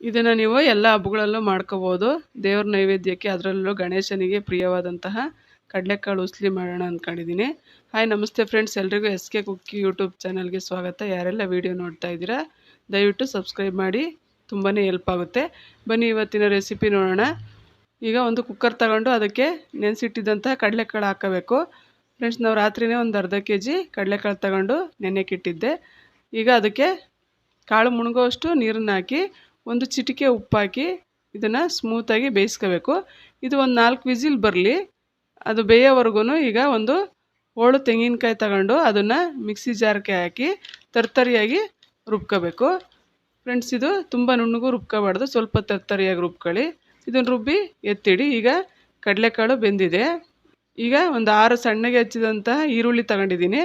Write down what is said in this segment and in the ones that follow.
ಇದನ್ನು ನೀವು ಎಲ್ಲ ಹಬ್ಬಗಳಲ್ಲೂ ಮಾಡ್ಕೋಬೋದು. ದೇವ್ರ ನೈವೇದ್ಯಕ್ಕೆ ಅದರಲ್ಲೂ ಗಣೇಶನಿಗೆ ಪ್ರಿಯವಾದಂತಹ ಕಡಲೆಕಾಳು ಉಸ್ಲಿ ಮಾಡೋಣ ಅಂದ್ಕೊಂಡಿದ್ದೀನಿ ಹಾಯ್ ನಮಸ್ತೆ ಫ್ರೆಂಡ್ಸ್ ಎಲ್ರಿಗೂ ಎಸ್ ಕೆ ಕುಕ್ಕಿ ಯೂಟ್ಯೂಬ್ ಚಾನಲ್ಗೆ ಸ್ವಾಗತ. ಯಾರೆಲ್ಲ ವೀಡಿಯೋ ನೋಡ್ತಾ ಇದ್ದೀರಾ, ದಯವಿಟ್ಟು ಸಬ್ಸ್ಕ್ರೈಬ್ ಮಾಡಿ. ತುಂಬಾ ಹೆಲ್ಪ್ ಆಗುತ್ತೆ. ಬನ್ನಿ, ಇವತ್ತಿನ ರೆಸಿಪಿ ನೋಡೋಣ. ಈಗ ಒಂದು ಕುಕ್ಕರ್ ತಗೊಂಡು ಅದಕ್ಕೆ ನೆನೆಸಿಟ್ಟಿದ್ದಂತಹ ಕಡಲೆಕಾಳು ಹಾಕಬೇಕು. ಫ್ರೆಂಡ್ಸ್ ನಾವು ರಾತ್ರಿನೇ ಒಂದು ಅರ್ಧ ಕೆ ಜಿ ಕಡಲೆಕಾಳು ತಗೊಂಡು ನೆನೆಕ್ಕಿಟ್ಟಿದ್ದೆ ಈಗ ಅದಕ್ಕೆ ಕಾಳು ಮುಳುಗೋವಷ್ಟು ನೀರನ್ನು ಹಾಕಿ ಒಂದು ಚಿಟಿಕೆ ಉಪ್ಪಾಕಿ ಇದನ್ನು ಸ್ಮೂತಾಗಿ ಬೇಯಿಸ್ಕೋಬೇಕು. ಇದು ಒಂದು ನಾಲ್ಕು ವಿಸಿಲ್ ಬರಲಿ. ಅದು ಬೇಯೋವರೆಗೂ ಈಗ ಒಂದು ಹೋಳು ತೆಂಗಿನಕಾಯಿ ತಗೊಂಡು ಅದನ್ನು ಮಿಕ್ಸಿ ಜಾರ್ಗೆ ಹಾಕಿ ತರ್ತರಿಯಾಗಿ ರುಬ್ಕೋಬೇಕು. ಫ್ರೆಂಡ್ಸ್ ಇದು ತುಂಬ ನುಣ್ಣಗೂ ರುಬ್ಕೋಬಾರ್ದು. ಸ್ವಲ್ಪ ತರ್ತರಿಯಾಗಿ ರುಬ್ಕೊಳ್ಳಿ. ಇದನ್ನು ರುಬ್ಬಿ ಎತ್ತಿಡಿ. ಈಗ ಕಡಲೆಕಾಳು ಬೆಂದಿದೆ. ಈಗ ಒಂದು ಆರು ಸಣ್ಣಗೆ ಹಚ್ಚಿದಂತಹ ಈರುಳ್ಳಿ ತಗೊಂಡಿದ್ದೀನಿ.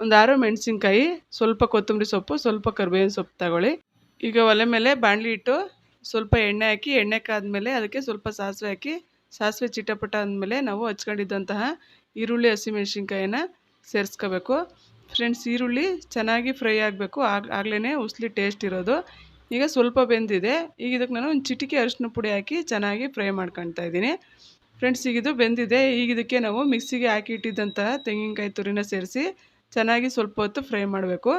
ಒಂದು ಆರು ಮೆಣಸಿನ್ಕಾಯಿ, ಸ್ವಲ್ಪ ಕೊತ್ತಂಬರಿ ಸೊಪ್ಪು, ಸ್ವಲ್ಪ ಕರಿಬೇವಿನ ಸೊಪ್ಪು ತಗೊಳ್ಳಿ. ಈಗ ಒಲೆ ಮೇಲೆ ಬಾಣಲಿ ಇಟ್ಟು ಸ್ವಲ್ಪ ಎಣ್ಣೆ ಹಾಕಿ, ಎಣ್ಣೆ ಕಾದ್ಮೇಲೆ ಅದಕ್ಕೆ ಸ್ವಲ್ಪ ಸಾಸಿವೆ ಹಾಕಿ, ಸಾಸಿವೆ ಚಿಟಪಟ ಅಂದಮೇಲೆ ನಾವು ಹಚ್ಕೊಂಡಿದ್ದಂತಹ ಈರುಳ್ಳಿ, ಹಸಿಮೆಣ್ಸಿನ್ಕಾಯಿನ ಸೇರಿಸ್ಕೋಬೇಕು. ಫ್ರೆಂಡ್ಸ್, ಈರುಳ್ಳಿ ಚೆನ್ನಾಗಿ ಫ್ರೈ ಆಗಬೇಕು. ಆಗ ಆಗಲೇ ಉಸ್ಲಿ ಟೇಸ್ಟ್ ಇರೋದು. ಈಗ ಸ್ವಲ್ಪ ಬೆಂದಿದೆ. ಈಗ ಇದಕ್ಕೆ ನಾನು ಒಂದು ಚಿಟಿಕೆ ಅರಿಶಿನ ಪುಡಿ ಹಾಕಿ ಚೆನ್ನಾಗಿ ಫ್ರೈ ಮಾಡ್ಕೊಳ್ತಾ ಇದ್ದೀನಿ. ಫ್ರೆಂಡ್ಸ್ ಈಗಿದು ಬೆಂದಿದೆ. ಈಗ ಇದಕ್ಕೆ ನಾವು ಮಿಕ್ಸಿಗೆ ಹಾಕಿ ಇಟ್ಟಿದ್ದಂತಹ ತೆಂಗಿನಕಾಯಿ ತುರಿನ ಸೇರಿಸಿ ಚೆನ್ನಾಗಿ ಸ್ವಲ್ಪ ಹೊತ್ತು ಫ್ರೈ ಮಾಡಬೇಕು.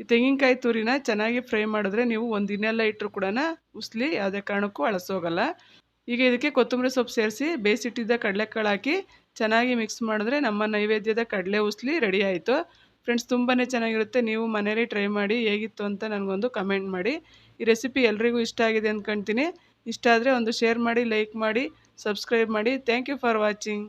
ಈ ತೆಂಗಿನಕಾಯಿ ತುರಿನ ಚೆನ್ನಾಗಿ ಫ್ರೈ ಮಾಡಿದ್ರೆ ನೀವು ಒಂದು ದಿನೆಲ್ಲ ಇಟ್ಟರು ಕೂಡ ಉಸ್ಲಿ ಯಾವುದೇ ಕಾರಣಕ್ಕೂ ಅಳಸೋಗಲ್ಲ ಈಗ ಇದಕ್ಕೆ ಕೊತ್ತಂಬರಿ ಸೊಪ್ಪು ಸೇರಿಸಿ ಬೇಯಿಸಿಟ್ಟಿದ್ದ ಕಡಲೆಕಾಳು ಹಾಕಿ ಚೆನ್ನಾಗಿ ಮಿಕ್ಸ್ ಮಾಡಿದ್ರೆ ನಮ್ಮ ನೈವೇದ್ಯದ ಕಡಲೆ ಉಸ್ಲಿ ರೆಡಿ ಆಯಿತು. ಫ್ರೆಂಡ್ಸ್ ತುಂಬಾ ಚೆನ್ನಾಗಿರುತ್ತೆ. ನೀವು ಮನೇಲಿ ಟ್ರೈ ಮಾಡಿ ಹೇಗಿತ್ತು ಅಂತ ನನಗೊಂದು ಕಮೆಂಟ್ ಮಾಡಿ. ಈ ರೆಸಿಪಿ ಎಲ್ರಿಗೂ ಇಷ್ಟ ಆಗಿದೆ ಅಂದ್ಕೊಳ್ತೀನಿ ಇಷ್ಟ ಆದರೆ ಒಂದು ಶೇರ್ ಮಾಡಿ ಲೈಕ್ ಮಾಡಿ ಸಬ್ಸ್ಕ್ರೈಬ್ ಮಾಡಿ. Thank you for watching